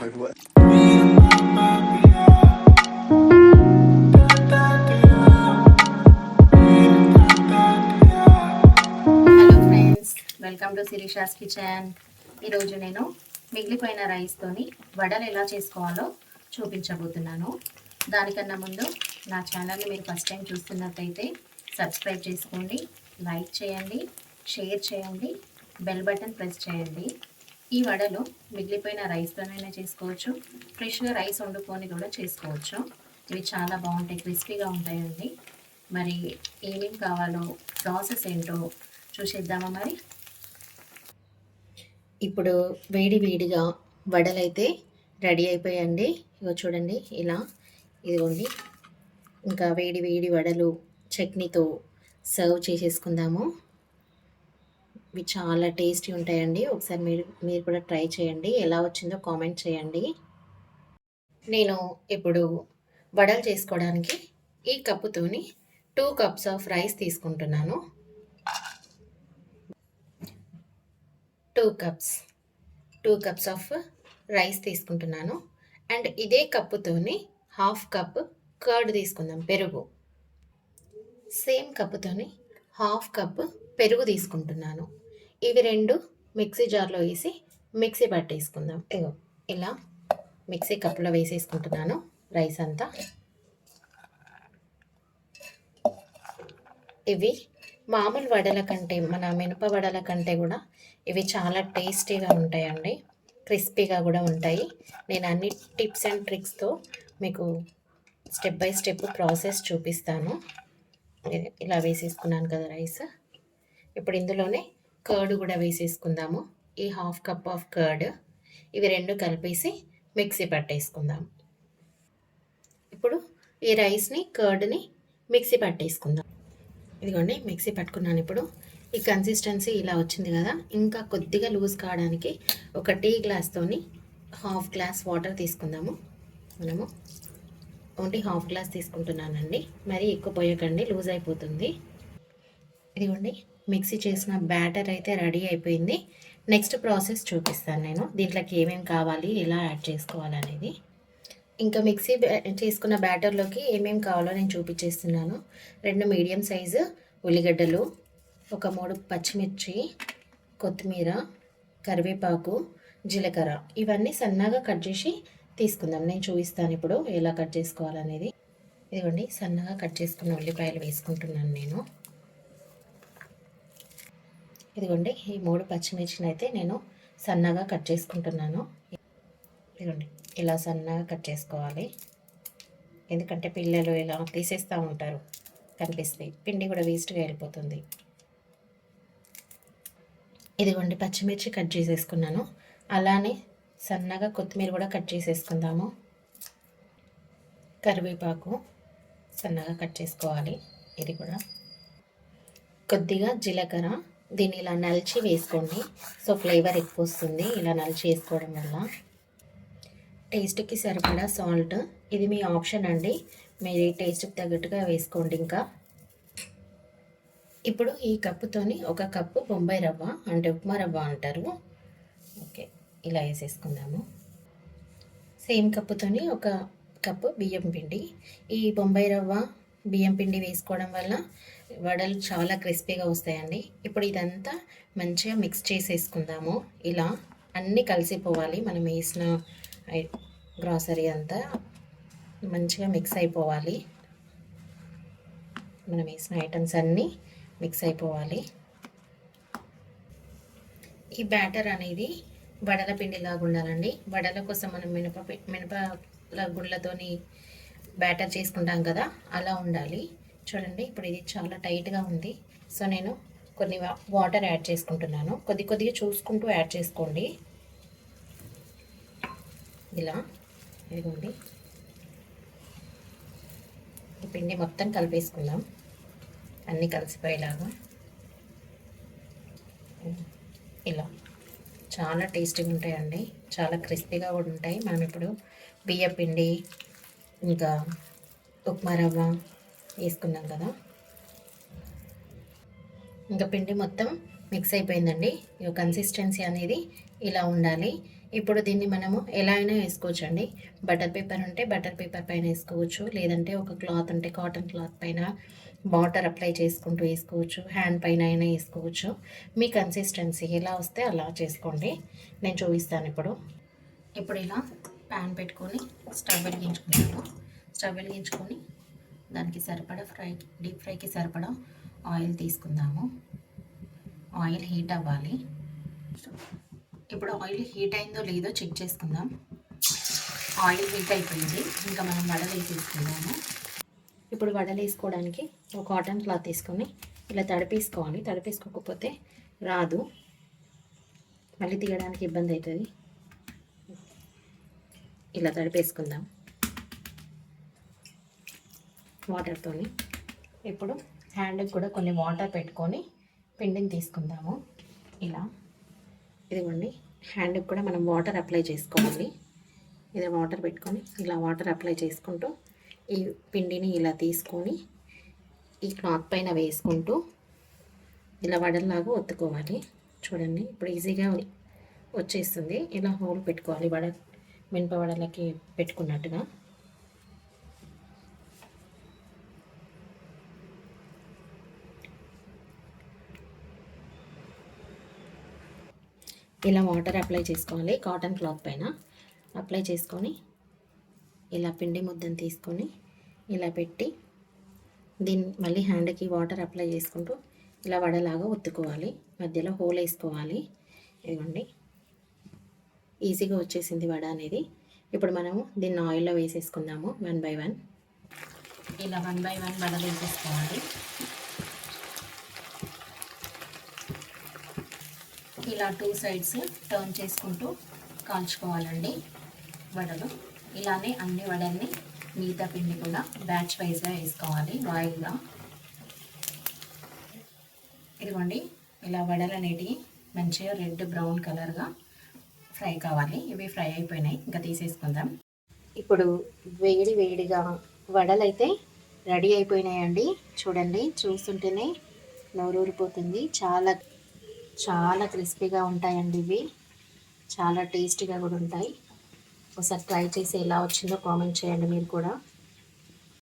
Like what? Hello friends welcome to Sirisha's kitchen ఈరోజు నేను మిగిలిపోయిన రైస్తోని వడలు ఎలా చేసుకోవాలో చూపించబోతున్నాను దానికన్నా ముందు నా ఛానల్ని మీరు ఫస్ట్ టైం చూస్తున్నట్టయితే సబ్స్క్రైబ్ చేసుకోండి లైక్ చేయండి షేర్ చేయండి బెల్ బటన్ ప్రెస్ చేయండి ఈ వడలు మిగిలిపోయిన రైస్తోనైనా చేసుకోవచ్చు. ఫ్రెష్గా రైస్ వండుకొని కూడా చేసుకోవచ్చు. ఇవి చాలా బాగుంటాయి క్రిస్పీగా ఉంటాయండి. మరి ఏమేం కావాలో ప్రాసెస్ ఏంటో చూసేద్దామా మరి? ఇప్పుడు వేడి వేడిగా వడలైతే రెడీ అయిపోయాయండి ఇగో చూడండి ఇలా. ఇదిగోండి. ఇంకా వేడి వేడి వడలు చట్నీతో సర్వ్ చేసేసుకుందాము. ఇవి చాలా టేస్టీ ఉంటాయండి. ఒకసారి మీరు మీరు కూడా ట్రై చేయండి. ఎలా వచ్చిందో కామెంట్ చేయండి. నేను ఇప్పుడు వడలు చేసుకోవడానికి ఈ కప్పుతోని టూ కప్స్ ఆఫ్ రైస్ తీసుకుంటున్నాను. Two cups two cups of rice తీసుకుంటున్నాను. అండ్ ఇదే కప్పుతోని హాఫ్ కప్ కర్డ్ తీసుకుందాం పెరుగు. సేమ్ కప్పుతోని హాఫ్ కప్ పెరుగు తీసుకుంటున్నాను. ఇవి రెండు మిక్సీ జార్లో వేసి మిక్సీ పట్టేసుకుందాం. ఇగో ఇలా మిక్సీ కప్లో వేసేసుకుంటున్నాను రైస్ అంతా. ఇవి మామూలు వడల కంటే మన మినప వడల కంటే కూడా ఇవి చాలా టేస్టీగా ఉంటాయండి. క్రిస్పీగా కూడా ఉంటాయి. నేను అన్ని టిప్స్ అండ్ ట్రిక్స్తో మీకు స్టెప్ బై స్టెప్ ప్రాసెస్ చూపిస్తాను. ఇలా వేసేసుకున్నాను కదా రైస్. ఇప్పుడు ఇందులోనే కర్డ్ కూడా వేసేసుకుందాము. ఈ హాఫ్ కప్ ఆఫ్ కర్డ్ ఇవి రెండు కలిపేసి మిక్సీ పట్టేసుకుందాం. ఇప్పుడు ఈ రైస్ని కర్డ్ని మిక్సీ పట్టేసుకుందాం. ఇదిగోండి మిక్సీ పట్టుకున్నాను ఇప్పుడు. ఈ కన్సిస్టెన్సీ ఇలా వచ్చింది కదా ఇంకా కొద్దిగా లూజ్ కావడానికి ఒక టీ గ్లాస్తోని హాఫ్ గ్లాస్ వాటర్ తీసుకుందాము. మనము ఓన్లీ హాఫ్ గ్లాస్ తీసుకుంటున్నానండి. మరి ఎక్కువ పోయకండి లూజ్ అయిపోతుంది. ఇదిగోండి మిక్సీ చేసిన బ్యాటర్ అయితే రెడీ అయిపోయింది. నెక్స్ట్ ప్రాసెస్ చూపిస్తాను నేను. దీంట్లోకి ఏమేమి కావాలి ఎలా యాడ్ చేసుకోవాలనేది. ఇంకా మిక్సీ చేసుకున్న బ్యాటర్లోకి ఏమేమి కావాలో నేను చూపించేస్తున్నాను. రెండు మీడియం సైజు ఉల్లిగడ్డలు ఒక మూడు పచ్చిమిర్చి కొత్తిమీర కరివేపాకు జీలకర్ర. ఇవన్నీ సన్నగా కట్ చేసి తీసుకుందాం. నేను చూపిస్తాను ఇప్పుడు ఎలా కట్ చేసుకోవాలనేది. ఇదిగోండి సన్నగా కట్ చేసుకున్న ఉల్లిపాయలు వేసుకుంటున్నాను నేను. ఇదిగోండి ఈ మూడు పచ్చిమిర్చిని అయితే నేను సన్నగా కట్ చేసుకుంటున్నాను. ఇదిగోండి ఇలా సన్నగా కట్ చేసుకోవాలి. ఎందుకంటే పిల్లలు ఇలా తీసేస్తూ ఉంటారు కనిపిస్తాయి పిండి కూడా వేస్ట్గా వెళ్ళిపోతుంది. ఇదిగోండి పచ్చిమిర్చి కట్ చేసేసుకున్నాను. అలానే సన్నగా కొత్తిమీర కూడా కట్ చేసేసుకుందాము. కరివేపాకు సన్నగా కట్ చేసుకోవాలి ఇది కూడా. కొద్దిగా జీలకర్ర దీన్ని ఇలా నలిచి వేసుకోండి. సో ఫ్లేవర్ ఎక్కువ వస్తుంది ఇలా నలిచి వేసుకోవడం వల్ల. టేస్ట్కి సరిపడా సాల్ట్. ఇది మీ ఆప్షన్ అండి. మీరు టేస్ట్కి తగ్గట్టుగా వేసుకోండి ఇంకా. ఇప్పుడు ఈ కప్పుతోని ఒక కప్పు బొంబాయి రవ్వ అంటే ఉప్మా రవ్వ అంటారు. ఓకే ఇలా వేసేసుకుందాము. సేమ్ కప్పుతోని ఒక కప్పు బియ్యం పిండి. ఈ బొంబాయి రవ్వ బియ్యం పిండి వేసుకోవడం వల్ల వడలు చాలా క్రిస్పీగా వస్తాయండి. ఇప్పుడు ఇదంతా మంచిగా మిక్స్ చేసేసుకుందాము. ఇలా అన్నీ కలిసిపోవాలి. మనం వేసిన గ్రాసరీ అంతా మంచిగా మిక్స్ అయిపోవాలి. మనం వేసిన ఐటమ్స్ అన్నీ మిక్స్ అయిపోవాలి. ఈ బ్యాటర్ అనేది వడల పిండిలాగా ఉండాలండి. వడల కోసం మనం మినప పి- గుళ్ళతోని బ్యాటర్ చేసుకుంటాం కదా అలా ఉండాలి. చూడండి ఇప్పుడు ఇది చాలా టైట్గా ఉంది. సో నేను కొన్ని వా- వాటర్ యాడ్ చేసుకుంటున్నాను. కొద్ది కొద్దిగా చూసుకుంటూ యాడ్ చేసుకోండి. ఇలా ఇదిగోండి. ఈ పిండి మొత్తం కలిపేసుకుందాం. అన్నీ కలిసిపోయేలాగా. ఇలా చాలా టేస్టీగా ఉంటాయండి. చాలా క్రిస్పీగా కూడా ఉంటాయి. మనం ఇప్పుడు బియ్య పిండి ఇంకా ఉప్మా రవ్వ వేసుకున్నాం కదా. ఇంకా పిండి మొత్తం మిక్స్ అయిపోయిందండి. ఈ కన్సిస్టెన్సీ అనేది ఇలా ఉండాలి. ఇప్పుడు దీన్ని మనము ఎలా అయినా వేసుకోవచ్చు అండి బటర్ పేపర్ ఉంటే బటర్ పేపర్ పైన వేసుకోవచ్చు. లేదంటే ఒక క్లాత్ ఉంటే కాటన్ క్లాత్ పైన వాటర్ అప్లై చేసుకుంటూ వేసుకోవచ్చు. హ్యాండ్ పైన అయినా వేసుకోవచ్చు. మీ కన్సిస్టెన్సీ ఎలా వస్తే అలా చేసుకోండి. నేను చూపిస్తాను ఇప్పుడు. ఇప్పుడు ఇలా ప్యాన్ పెట్టుకొని స్టవ్ వెలిగించుకుంటాము స్టవ్ వెలిగించుకొని దానికి సరిపడా ఫ్రై డీప్ ఫ్రైకి సరిపడా ఆయిల్ తీసుకుందాము. ఆయిల్ హీట్ అవ్వాలి. ఇప్పుడు ఆయిల్ హీట్ అయిందో లేదో చెక్ చేసుకుందాం. ఆయిల్ హీట్ అయిపోయింది. ఇంకా మనం వడలు వేసేసుకుందాము. ఇప్పుడు వడలు వేసుకోవడానికి ఒక కాటన్ క్లాత్ తీసుకొని ఇలా తడిపేసుకోవాలి. తడిపేసుకోకపోతే రాదు. మళ్ళీ తీయడానికి ఇబ్బంది అవుతుంది. ఇలా తడిపేసుకుందాం. వాటర్తోని ఇప్పుడు హ్యాండ్కి కూడా కొన్ని వాటర్ పెట్టుకొని పిండిని తీసుకుందాము. ఇలా. ఇదిగోండి. హ్యాండ్కి కూడా మనం వాటర్ అప్లై చేసుకోవాలి. ఇది వాటర్ పెట్టుకొని ఇలా వాటర్ అప్లై చేసుకుంటూ ఈ పిండిని ఇలా తీసుకొని ఈ క్లాత్ పైన వేసుకుంటూ ఇలా వడల్లాగా ఒత్తుకోవాలి. చూడండి ఇప్పుడు ఈజీగా వచ్చేస్తుంది. ఇలా హోల్ పెట్టుకోవాలి. వడ మినప వడలకి పెట్టుకున్నట్టుగా. ఇలా వాటర్ అప్లై చేసుకోవాలి కాటన్ క్లాత్ పైన. అప్లై చేసుకొని ఇలా పిండి ముద్దను తీసుకొని ఇలా పెట్టి దీన్ని మళ్ళీ హ్యాండ్కి వాటర్ అప్లై చేసుకుంటూ ఇలా వడలాగా ఒత్తుకోవాలి. మధ్యలో హోల్ వేసుకోవాలి. ఇవ్వండి ఈజీగా వచ్చేసింది వడ అనేది. ఇప్పుడు మనము దీన్ని ఆయిల్లో వేసేసుకుందాము వన్ బై వన్. ఇలా వన్ బై వన్ వడ వేసేసుకోవాలి. ఇలా టూ సైడ్స్ టర్న్ చేసుకుంటూ కాల్చుకోవాలండి వడలు ఇలానే అన్ని వడల్ని మిగతా పిండి కూడా బ్యాచ్ వైజ్గా వేసుకోవాలి వాయిల్గా ఇదిగోండి ఇలా వడలు అనేటివి మంచిగా రెడ్ బ్రౌన్ కలర్గా ఫ్రై కావాలి. ఇవి ఫ్రై అయిపోయినాయి. ఇంకా తీసేసుకుందాం. ఇప్పుడు వేడి వేడిగా వడలైతే రెడీ అయిపోయినాయండి. చూడండి చూస్తుంటేనే నోరూరిపోతుంది. చాలా చాలా క్రిస్పీగా ఉంటాయండి ఇవి. చాలా టేస్టీగా కూడా ఉంటాయి. ఒకసారి ట్రై చేసి ఎలా వచ్చిందో కామెంట్ చేయండి మీరు కూడా.